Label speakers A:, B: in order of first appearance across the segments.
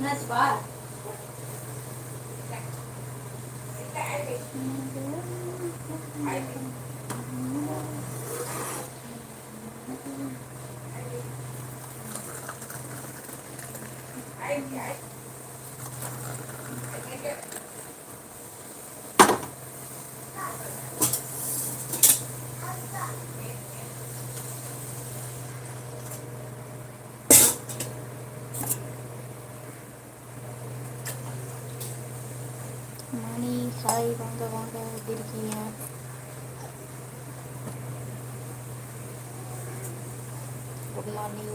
A: That's bad. I get it. Hi வாங்க வாங்க எப்படி இருக்கீங்க குட் மார்னிங்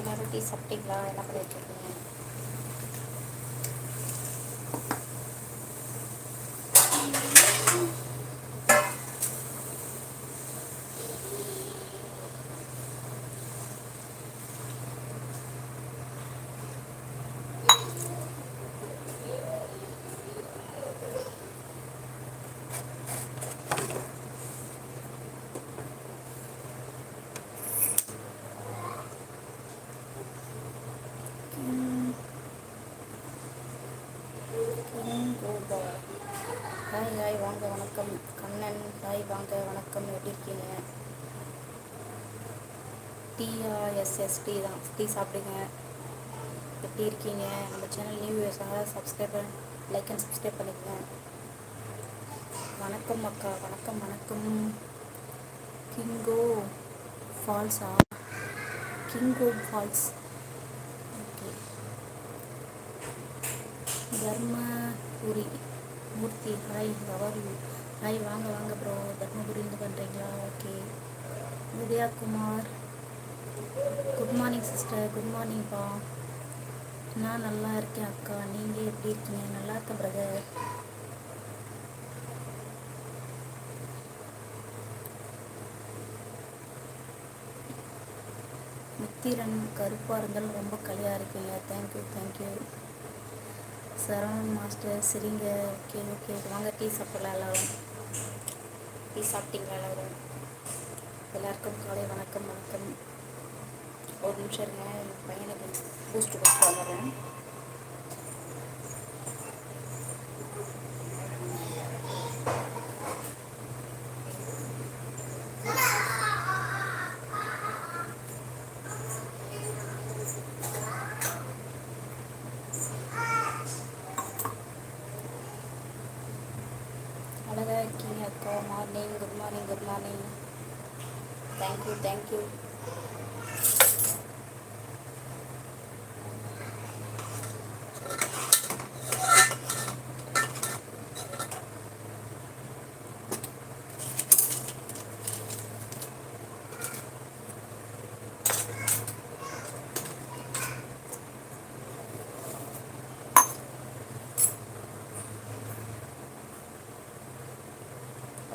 A: எல்லாரும் டீ சாப்பிட்டீங்களா என்ன பண்ணிட்டு இருக்கீங்க ஹாய் ஹாய் வாங்க வணக்கம். கண்ணன் ஹாய் வாங்க வணக்கம். எப்படி இருக்கீங்க? டீயா எஸ் எஸ் டீ தான். டீ சாப்பிடுங்க. எப்படி இருக்கீங்க? நம்ம சேனல் நியூ வியூஸாக சப்ஸ்கிரைப் லைக் அண்ட் சப்ஸ்கிரைப் பண்ணிக்கங்க. வணக்கம் அக்கா. வணக்கம் வணக்கம். கிங்கோ ஃபால்ஸா கிங்கோ falls. Okay. Dharmapuri. Murthy hi how are you hi வாங்க வாங்க ப்ரோ தர்மபுரிந்து பண்ணுறீங்களா okay Udaya Kumar. Good morning sister good மார்னிங்ப்பா நான் நல்லா இருக்கேன் அக்கா. நீங்கள் எப்படி இருக்கீங்க? நல்லா இருக்கேன் பிரதர் முத்திரன் கருப்பாக இருந்தாலும் ரொம்ப களியாக இருக்கீங்க. Thank you thank you Saravanan master சரிங்க ஓகே ஓகே வாங்க டீ சாப்பிடலாம் எல்லோரும். டீ சாப்பிட்டீங்களா எல்லோரும்? எல்லாருக்கும் காலை வணக்கம் வணக்கம். ஒரு நிமிஷம் இருங்க என் பையனுக்கு பூஸ்ட் கொடுத்து வந்துடுறேன் அழகாக இருக்கீங்க அக்கா morning good morning good morning thank you thank you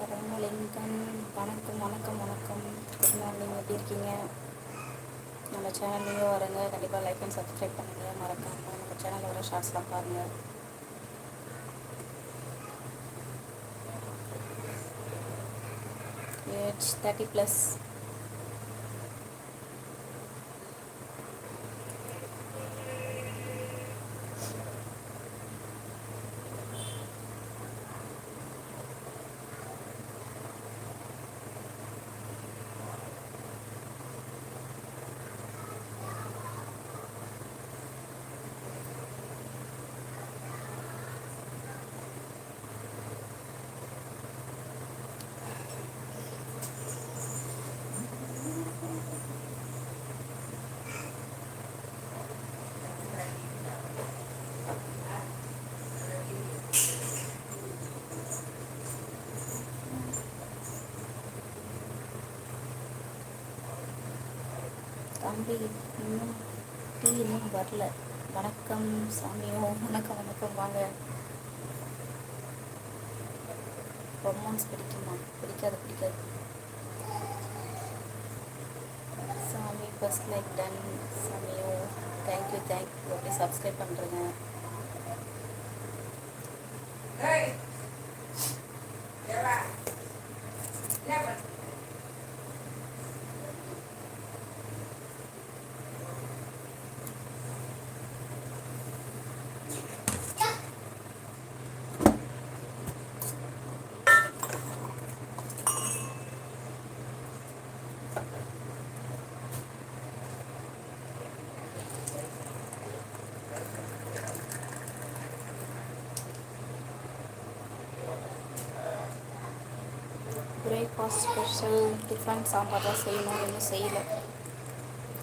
A: Rangalingan வணக்கம் வணக்கம் வணக்கம் குட் மார்னிங் எப்படி இருக்கீங்க சேனல்லையும் சேனல் வரங்க. கண்டிப்பாக லைக் அண்ட் சப்ஸ்கிரைப் பண்ணுங்கள் மறக்காமல் நம்ம சேனலில் வர ஷார்ட்ஸ்லாம் பாருங்கள் ஏஜ் தேர்ட்டி ப்ளஸ் தம்பி இன்னும் டீ இன்னும் வரல. வணக்கம் சாமியோ வணக்கம் வணக்கம் வாங்க. ரொமான்ஸ் பிடிக்குமா? பிடிக்காது பிடிக்காது. சாமி ஃபர்ஸ்ட் லைக் டன் சாமியோ தேங்க்யூ தேங்க்யூ அப்படியே சப்ஸ்கிரைப் பண்ணுறேங்க பிரேக்ஃபாஸ்ட் ஸ்பெஷல் டிஃபன் சாம்பார் தான் செய்யணும் இன்னும் செய்யலை.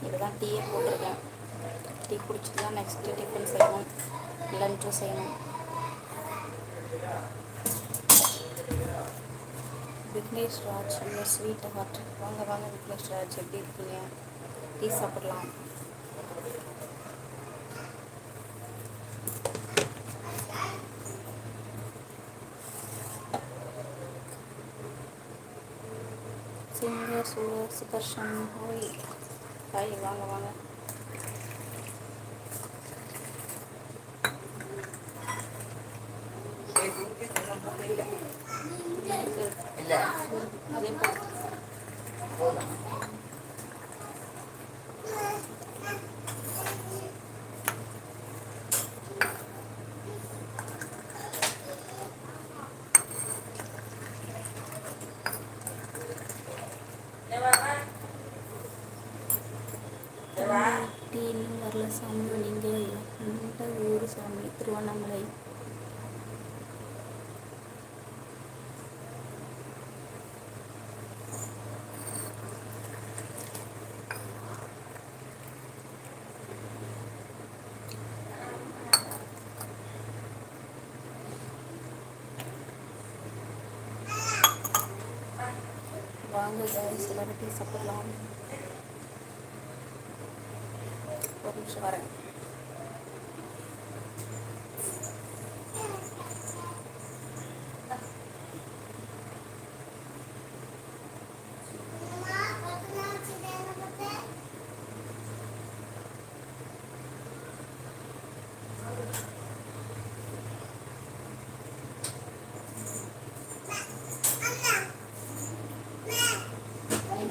A: இதுதான் டீயே போட்டிருக்கேன். டீ குடிச்சிட்டு தான் நெக்ஸ்ட்டு டிஃபன் செய்யணும் லஞ்சும் செய்யணும். விக்னேஷ் ராஜ் இல்லை ஸ்வீட் ஹார்ட் வாங்க வாங்க விக்னேஷ் ராஜ் எப்படி இருக்கீங்க? டீ சாப்பிடலாம். சு சுதர்ஷன் ஹோய் ஹாய் வாங்க வாங்க
B: இல்லை
A: அதே போல்
B: போதும்
A: டீ இன்னும் வரல சாமி நீங்கள் எந்த ஊர் சாமி திருவண்ணாமலை வாங்க guys எல்லாரும் டீ சாப்பிடலாம் ஒரு நிமிஷம் வரேன்.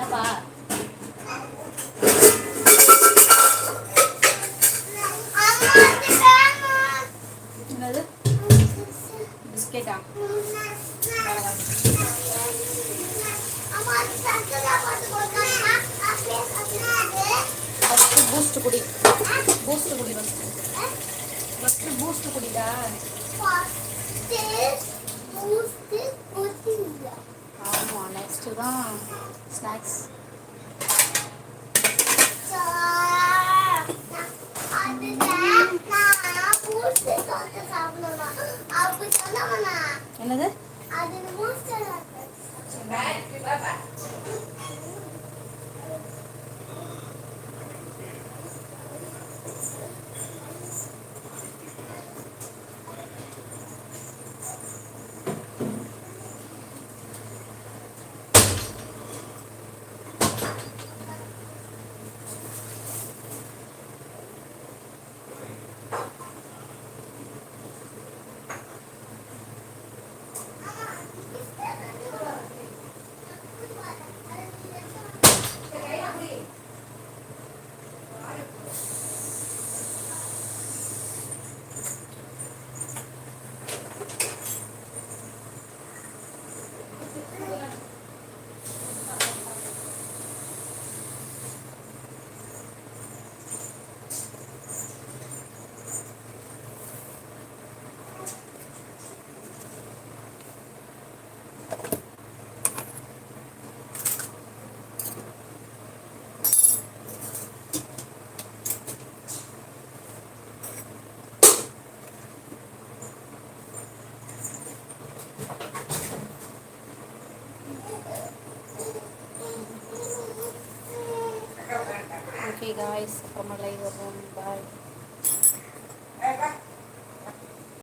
A: என்னப்பா? என்னது? பிஸ்கெட்டா? ஃபஸ்ட்டு பூஸ்ட் குடி. பூஸ்ட் குடி ஃபஸ்ட்டு ஃபஸ்ட்டு பூஸ்ட் குடிடா. ஆமாம் நெக்ஸ்ட்டு தான் ஸ்நாக்ஸ் என்னது? ஓகே காய்ஸ் அப்புறமா லைவ் வருவோம்